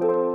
Eid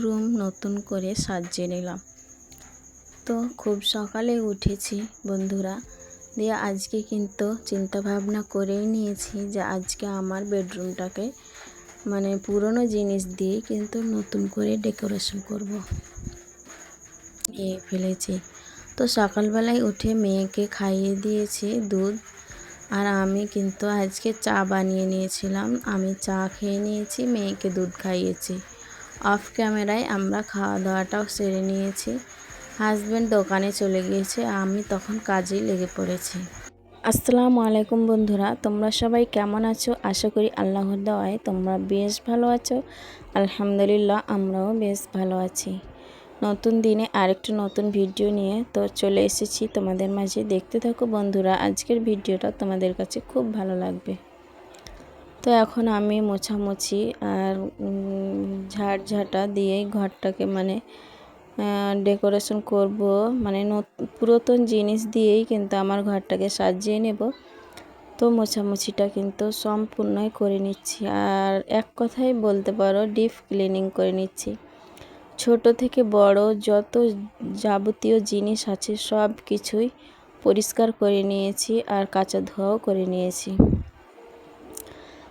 bedroom নতুন করে সাজিয়ে নিলাম। তো খুব সকালে উঠেছি বন্ধুরা। দিয়ে আজকে কিন্তু চিন্তা ভাবনা করেই নিয়েছি যে আজকে আমার বেডরুমটাকে মানে পুরনো জিনিস দিয়ে কিন্তু নতুন করে ডেকোরেশন করব। নিয়ে ফেলেছি। তো সকালবেলায় উঠে মেয়েকে খাইয়ে দিয়েছি দুধ। আর আমি কিন্তু আজকে চা বানিয়ে নিয়েছিলাম। আমি চা খেয়ে নিয়েছি, মেয়েকে দুধ খাইয়েছি। অফ ক্যামেরায় আমরা খাওয়া দাওয়াটাও সেরে নিয়েছি। হাজব্যান্ড দোকানে চলে গিয়েছে, আমি তখন কাজেই লেগে পড়েছি। আসসালামু আলাইকুম বন্ধুরা, তোমরা সবাই কেমন আছো? আশা করি আল্লাহর দেওয়ায় তোমরা বেশ ভালো আছো। আলহামদুলিল্লাহ, আমরাও বেশ ভালো আছি। নতুন দিনে আরেকটা নতুন ভিডিও নিয়ে তো চলে এসেছি তোমাদের মাঝে। দেখতে থাকো বন্ধুরা, আজকের ভিডিওটা তোমাদের কাছে খুব ভালো লাগবে। তো এখন আমি মোছামুছি আর ঝাড় ঝাঁটা দিয়েই ঘরটাকে মানে ডেকোরেশন করব। মানে পুরাতন জিনিস দিয়েই কিন্তু আমার ঘরটাকে সাজিয়ে নেব। তো মোছামুছিটা কিন্তু সম্পূর্ণই করে নিচ্ছি। আর এক কথাই বলতে পারো, ডিপ ক্লিনিং করে নিচ্ছি। ছোট থেকে বড় যত যাবতীয় জিনিস আছে সব কিছুই পরিষ্কার করে নিয়েছি আর কাঁচা ধোয়াও করে নিয়েছি।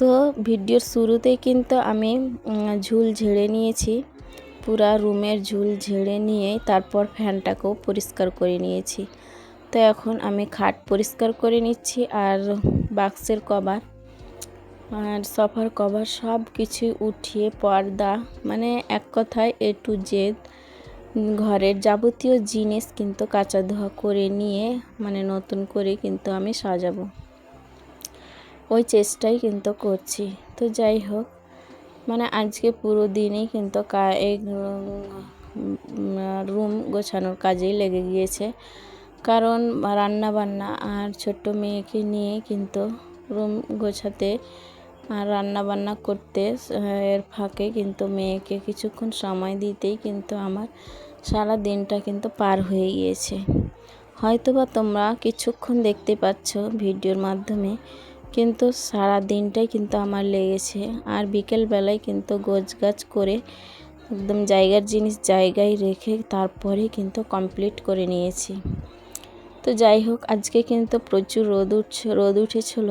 তো ভিডিওর শুরুতেই কিন্তু আমি ঝুল ঝেড়ে নিয়েছি। পুরা রুমের ঝুল ঝেড়ে নিয়ে তারপর ফ্যানটাকেও পরিষ্কার করে নিয়েছি। তো এখন আমি খাট পরিষ্কার করে নিচ্ছি আর বাক্সের কভার। আর সফার কভার সব কিছু উঠিয়ে পর্দা মানে এক কথায় এ টু জেড ঘরের যাবতীয় জিনিস কিন্তু কাঁচা ধোয়া করে নিয়ে মানে নতুন করে কিন্তু আমি সাজাবো। ওই চেষ্টাই কিন্তু করছি। তো যাই হোক মানে আজকে পুরো দিনই কিন্তু এই রুম গোছানোর কাজেই লেগে গিয়েছে। কারণ রান্না বান্না আর ছোট্ট মেয়েকে নিয়ে কিন্তু রুম গোছাতে আর রান্না বান্না করতে, এর ফাঁকে কিন্তু মেয়েকে কিছুক্ষণ সময় দিতেই কিন্তু আমার সারা দিনটা কিন্তু পার হয়ে গিয়েছে। হয়তোবা তোমরা কিছুক্ষণ দেখতে পাচ্ছ ভিডিওর মাধ্যমে কিন্তু সারা দিনটাই কিন্তু আমার লেগেছে। আর বিকেলবেলায় কিন্তু গোছ গাছ করে একদম জায়গার জিনিস জায়গায় রেখে তারপরে কিন্তু কমপ্লিট করে নিয়েছি। তো যাই হোক, আজকে কিন্তু প্রচুর রোদ উঠছে রোদ উঠেছিল।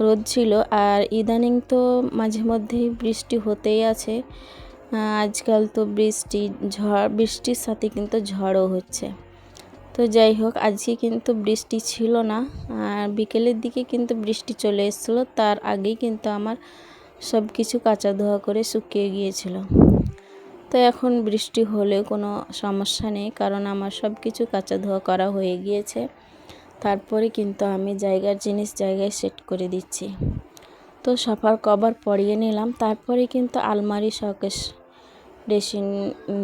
রোদ ছিল আর ইদানিং তো মাঝে মধ্যেই বৃষ্টি হতেই আছে। আজকাল তো বৃষ্টি, ঝড়, বৃষ্টির সাথে কিন্তু ঝড়ও হচ্ছে। তো যাই হোক, আজকে কিন্তু বৃষ্টি ছিল না। আর বিকেলের দিকে কিন্তু বৃষ্টি চলে এসেছিল। তার আগেই কিন্তু আমার সব কিছু কাঁচা ধোয়া করে শুকিয়ে গিয়েছিল। তো এখন বৃষ্টি হলেও কোনো সমস্যা নেই, কারণ আমার সব কিছু কাঁচা ধোয়া করা হয়ে গিয়েছে। তারপরে কিন্তু আমি জায়গার জিনিস জায়গায় সেট করে দিচ্ছি। তো সফার কভার পরিয়ে নিলাম। তারপরে কিন্তু আলমারি শকেশ ড্রেসিং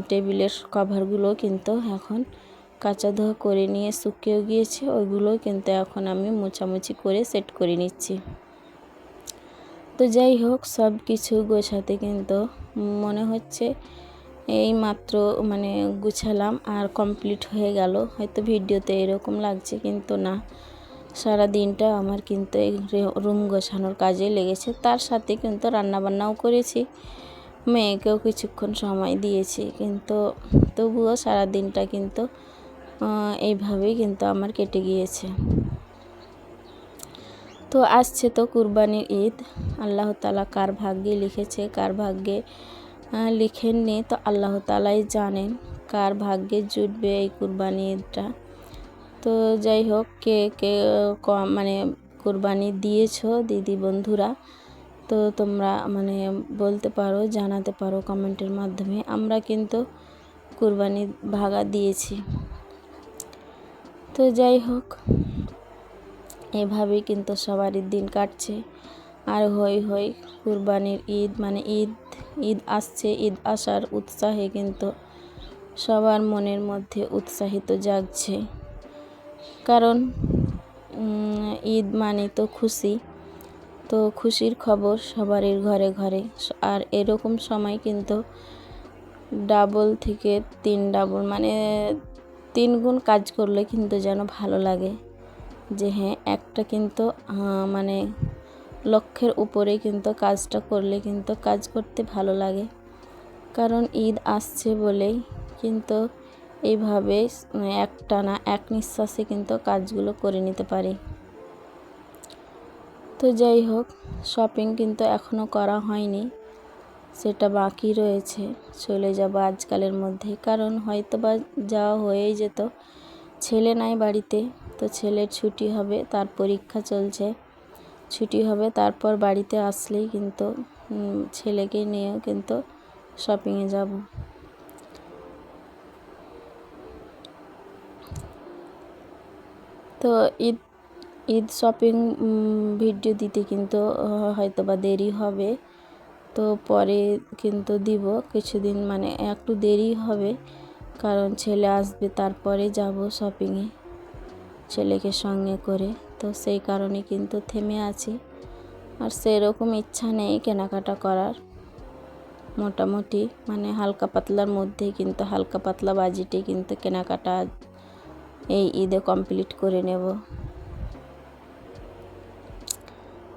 টেবিলের কভারগুলো কিন্তু এখন কাঁচা ধোয়া করে নিয়ে শুকিয়েও গিয়েছে, ওইগুলো কিন্তু এখন আমি মোছামুছি করে সেট করে নিচ্ছি। তো যাই হোক, সব কিছু গোছাতে কিন্তু মনে হচ্ছে এই মাত্র মানে গুছালাম আর কমপ্লিট হয়ে গেল। হয়তো ভিডিওতে এরকম লাগছে, কিন্তু না। সারা দিনটা আমার কিন্তু এই রুম গোছানোর কাজে লেগেছে। তার সাথে কিন্তু রান্নাবান্নাও করেছি, মেয়েকেও কিছুক্ষণ সময় দিয়েছি, কিন্তু তবুও সারা দিনটা কিন্তু এইভাবেই কিন্তু আমার কেটে গিয়েছে। তো আসছে তো কুরবানির ঈদ। আল্লাহ তালা কার ভাগ্যে লিখেছে, কার ভাগ্যে লিখেননি। তো আল্লাহ তালাই জানেন কার ভাগ্যে জুটবে এই কুরবানি ঈদটা। তো যাই হোক, কে কে, ক- মানে কুরবানি দিয়েছ দিদি বন্ধুরা, তো তোমরা মানে বলতে পারো, জানাতে পারো কমেন্টের মাধ্যমে। আমরা কিন্তু কুরবানি ভাগা দিয়েছি। তো যাই হোক, এভাবেই কিন্তু সবারই দিন কাটছে। আর হই হই, কুরবানির ঈদ মানে ঈদ ঈদ আসছে, ঈদ আসার উৎসাহে কিন্তু সবার মনের মধ্যে উৎসাহিত জাগছে। কারণ ঈদ মানে তো খুশি। তো খুশির খবর সবারই ঘরে ঘরে। আর এরকম সময় কিন্তু ডাবল থেকে তিন ডাবল মানে তিন গুণ কাজ করলে কিন্তু যেন ভালো লাগে। যে হ্যাঁ একটা কিন্তু মানে লক্ষ্যের উপরে কিন্তু কাজটা করলে কিন্তু কাজ করতে ভালো লাগে। কারণ ঈদ আসছে বলেই কিন্তু এইভাবে একটা না এক নিঃশ্বাসে কিন্তু কাজগুলো করে নিতে পারি। তো যাই হোক শপিং কিন্তু এখনও করা হয়নি। সেটা বাকি রয়েছে। চলে যাব আজকালের মধ্যে। কারণ হয়তো বা যাওয়া হয়েই যেত। ছেলে নাই বাড়িতে, তো ছেলের ছুটি হবে, তার পরীক্ষা চলছে। ছুটি হবে, তারপর বাড়িতে আসলেই কিন্তু ছেলেকে নিয়েও কিন্তু শপিংয়ে যাব। তো ঈদ ঈদ শপিং ভিডিও দিতে কিন্তু হয়তো বা দেরি হবে। তো পরে কিন্তু দিব কিছুদিন মানে একটু দেরি হবে, কারণ ছেলে আসবে তারপরে যাব শপিংয়ে ছেলেকে সঙ্গে করে। তো সেই কারণে কিন্তু থেমে আছি। আর সেরকম ইচ্ছা নেই কেনাকাটা করার। মোটামুটি মানে হালকা পাতলার মধ্যে কিন্তু, হালকা পাতলা বাজেটে কিন্তু কেনাকাটা এই ঈদে কমপ্লিট করে নেব।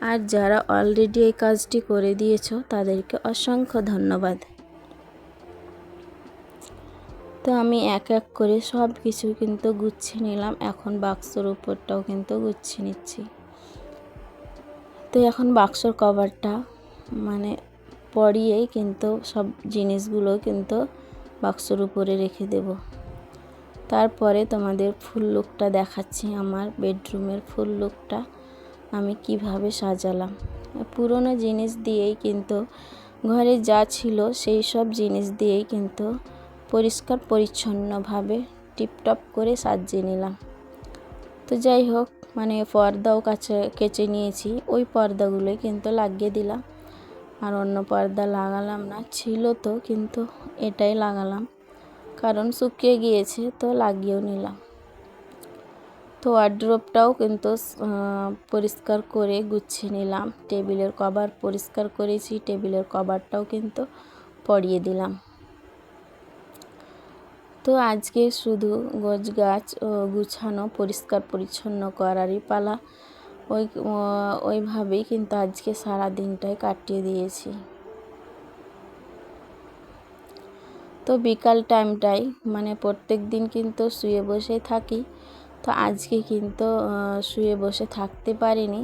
আর যারা অলরেডি এই কাজটি করে দিয়েছ, তাদেরকে অসংখ্য ধন্যবাদ। তো আমি এক এক করে সব কিছু কিন্তু গুছিয়ে নিলাম। এখন বাক্সর উপরটাও কিন্তু গুছিয়ে নিচ্ছি। তো এখন বাক্সর কভারটা মানে পরিয়েই কিন্তু সব জিনিসগুলো কিন্তু বাক্সর উপরে রেখে দেব। তারপরে তোমাদের ফুল লুকটা দেখাচ্ছি, আমার বেডরুমের ফুল লুকটা আমি কীভাবে সাজালাম? পুরনো জিনিস দিয়েই কিন্তু ঘরে যা ছিল সেই সব জিনিস দিয়েই কিন্তু পরিষ্কার পরিচ্ছন্নভাবে টিপটপ করে সাজিয়ে নিলাম। তো যাই হোক মানে পর্দাও কাছে, কেচে নিয়েছি। ওই পর্দাগুলোই কিন্তু লাগিয়ে দিলাম। আর অন্য পর্দা লাগালাম না, ছিল তো, কিন্তু এটাই লাগালাম। কারণ শুকিয়ে গিয়েছে, তো লাগিয়েও নিলাম। তো ওয়ার্ড্রোপটাও কিন্তু পরিষ্কার করে গুছিয়ে নিলাম। টেবিলের কভার পরিষ্কার করেছি, টেবিলের কভারটাও কিন্তু পরিয়ে দিলাম। তো আজকে শুধু গোছ গাছ ও গুছানো, পরিষ্কার পরিচ্ছন্ন করারই পালা। ওই ওইভাবেই কিন্তু আজকে সারা দিনটাই কাটিয়ে দিয়েছি। তো বিকাল টাইমটাই মানে প্রত্যেক দিন কিন্তু শুয়ে বসে থাকি। তো আজকে কিন্তু শুয়ে বসে থাকতে পারিনি।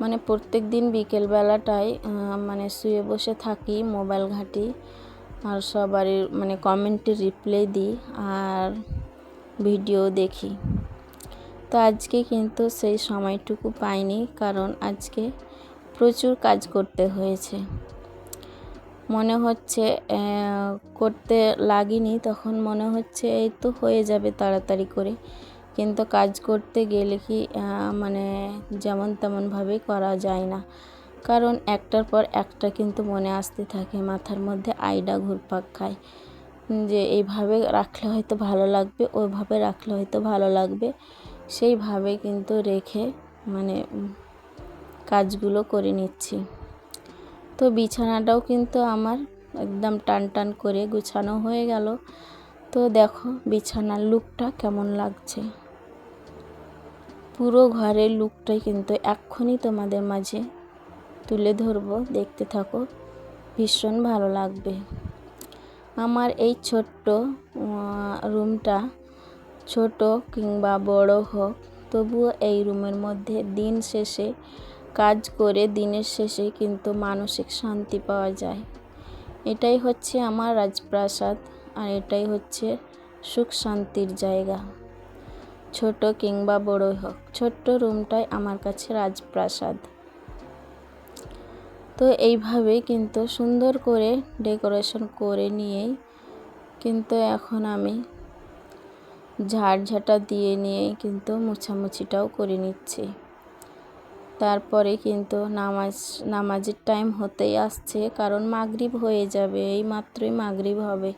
মানে প্রত্যেক দিন বিকেলবেলাটায় মানে শুয়ে বসে থাকি, মোবাইল ঘাঁটি আর সবারই মানে কমেন্টে রিপ্লাই দিই আর ভিডিও দেখি। তো আজকে কিন্তু সেই সময়টুকু পাইনি কারণ আজকে প্রচুর কাজ করতে হয়েছে। মনে হচ্ছে করতে লাগিনি, তখন মনে হচ্ছে এই তো হয়ে যাবে তাড়াতাড়ি করে। কিন্তু কাজ করতে গেলে কি মানে যেমন তেমনভাবেই করা যায় না। কারণ একটার পর একটা কিন্তু মনে আসতে থাকে, মাথার মধ্যে আইডা ঘুরপাক খায়। যে এইভাবে রাখলে হয়তো ভালো লাগবে, ওইভাবে রাখলে হয়তো ভালো লাগবে। সেইভাবে কিন্তু রেখে মানে কাজগুলো করে নিচ্ছি। তো বিছানাটাও কিন্তু আমার একদম টান টান করে গুছানো হয়ে গেল। তো দেখো বিছানার লুকটা কেমন লাগছে। পুরো ঘরের লুকটাই কিন্তু এক্ষুনি তোমাদের মাঝে তুলে ধরবো। দেখতে থাকো, ভীষণ ভালো লাগবে। আমার এই ছোট্ট রুমটা ছোট কিংবা বড় হোক, তবুও এই রুমের মধ্যে দিন শেষে কাজ করে দিনের শেষে কিন্তু মানসিক শান্তি পাওয়া যায়। এটাই হচ্ছে আমার রাজপ্রাসাদ আর এটাই হচ্ছে সুখ শান্তির জায়গা। ছোট কিংবা বড় হোক, ছোট্ট রুমটাই আমার কাছে রাজপ্রাসাদ। তো এইভাবেই কিন্তু সুন্দর করে ডেকোরেশন করে নিয়েই কিন্তু এখন আমি ঝাড়ঝাঁটা দিয়ে নিয়েই কিন্তু মোছামুছিটাও করে নিচ্ছি। তারপরে কিন্তু নামাজ, নামাজের টাইম হতেই আসছে, কারণ মাগরিব হয়ে যাবে এই মাত্রই মাগরিব হবে।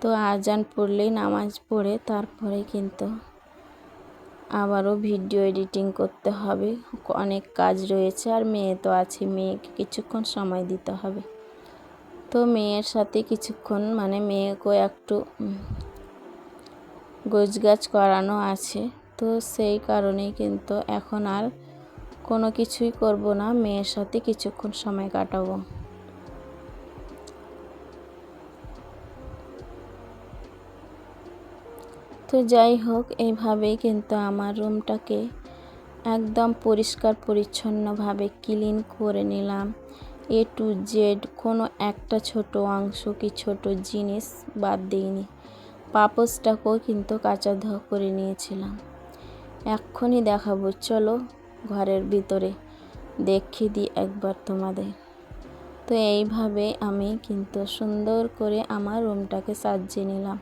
তো আজান পড়লেই নামাজ পড়ে, তারপরে কিন্তু আবারও ভিডিও এডিটিং করতে হবে। অনেক কাজ রয়েছে আর মেয়ে তো আছে, মেয়েকে কিছুক্ষণ সময় দিতে হবে। তো মেয়ের সাথে কিছুক্ষণ মানে মেয়েকেও একটু গোছগাছ করানো আছে। তো সেই কারণেই কিন্তু এখন আর কোনো কিছুই করব না, মেয়ের সাথে কিছুক্ষণ সময় কাটাবো। তো যাই হোক এইভাবেই কিন্তু আমার রুমটাকে একদম পরিষ্কার পরিচ্ছন্নভাবে ক্লিন করে নিলাম। এ টু জেড কোনো একটা ছোট অংশ কি ছোট জিনিস বাদ দিইনি। পাপোসটাকেও কিন্তু কাঁচা ধোয়া করে নিয়েছিলাম। এক্ষুনি দেখাবো, চলো ঘরের ভিতরে। দেখিয়ে দিই একবার তোমাদের। তো এইভাবে আমি কিন্তু সুন্দর করে আমার রুমটাকে সাজিয়ে নিলাম।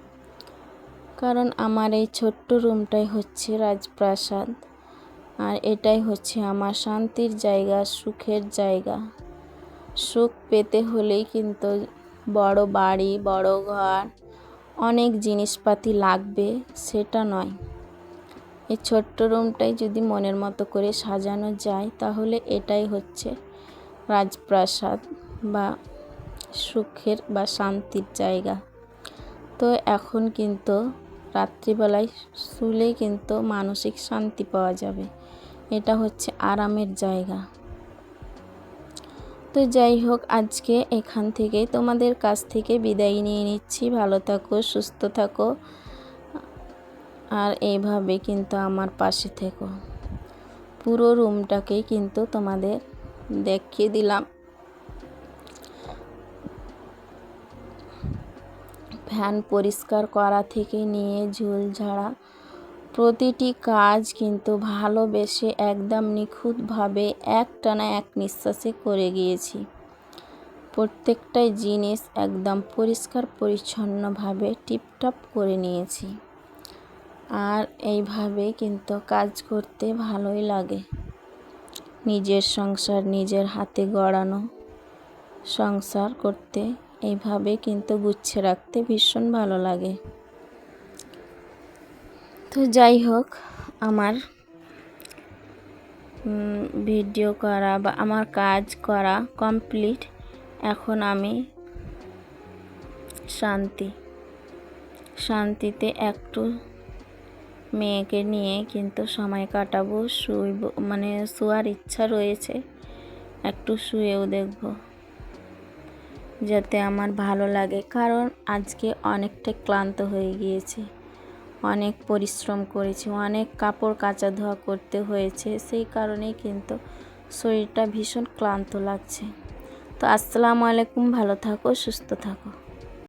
কারণ আমার এই ছোট্ট রুমটাই হচ্ছে রাজপ্রাসাদ। আর এটাই হচ্ছে আমার শান্তির জায়গা, সুখের জায়গা। সুখ পেতে হলেই কিন্তু বড় বাড়ি, বড় ঘর, অনেক জিনিসপাতি লাগবে, সেটা নয়। এই ছোট্ট রুমটাই যদি মনের মতো করে সাজানো যায়, তাহলে এটাই হচ্ছে রাজপ্রাসাদ বা সুখের বা শান্তির জায়গা। তো এখন কিন্তু রাত্রিবেলায় শুলেই কিন্তু মানসিক শান্তি পাওয়া যাবে। এটা হচ্ছে আরামের জায়গা। তো যাই হোক, আজকে এখান থেকে তোমাদের কাছ থেকে বিদায় নিয়ে নিচ্ছি। ভালো থাকো, সুস্থ থাকো, আর এইভাবে কিন্তু আমার পাশে থেকো। পুরো রুমটাকেই কিন্তু তোমাদের দেখিয়ে দিলাম। ফ্যান পরিষ্কার করা থেকে নিয়ে ঝুল ঝাড়া প্রতিটি কাজ কিন্তু ভালোবেসে একদম নিখুঁতভাবে একটানা এক নিঃশ্বাসে করে গিয়েছি। প্রত্যেকটাই জিনিস একদম পরিষ্কার পরিচ্ছন্নভাবে টিপটপ করে নিয়েছি। আর এইভাবে কিন্তু কাজ করতে ভালোই লাগে। নিজের সংসার নিজের হাতে গড়ানো সংসার করতে এইভাবে কিন্তু গুছিয়ে রাখতে ভীষণ ভালো লাগে। তো যাই হোক, আমার ভিডিও করা বা আমার কাজ করা কমপ্লিট। এখন আমি শান্তি, শান্তিতে একটু মেয়েকে নিয়ে কিন্তু সময় কাটাবো, শুইব মানে শোয়ার ইচ্ছা রয়েছে, একটু শুয়েও দেখব। যাতে আমার ভালো লাগে। কারণ আজকে অনেকটা ক্লান্ত হয়ে গিয়েছে। অনেক পরিশ্রম করেছি, অনেক কাপড় কাচা ধোয়া করতে হয়েছে। সেই কারণেই কিন্তু শরীরটা ভীষণ ক্লান্ত লাগছে। তো আসসালামু আলাইকুম, ভালো থাকো, সুস্থ থাকো।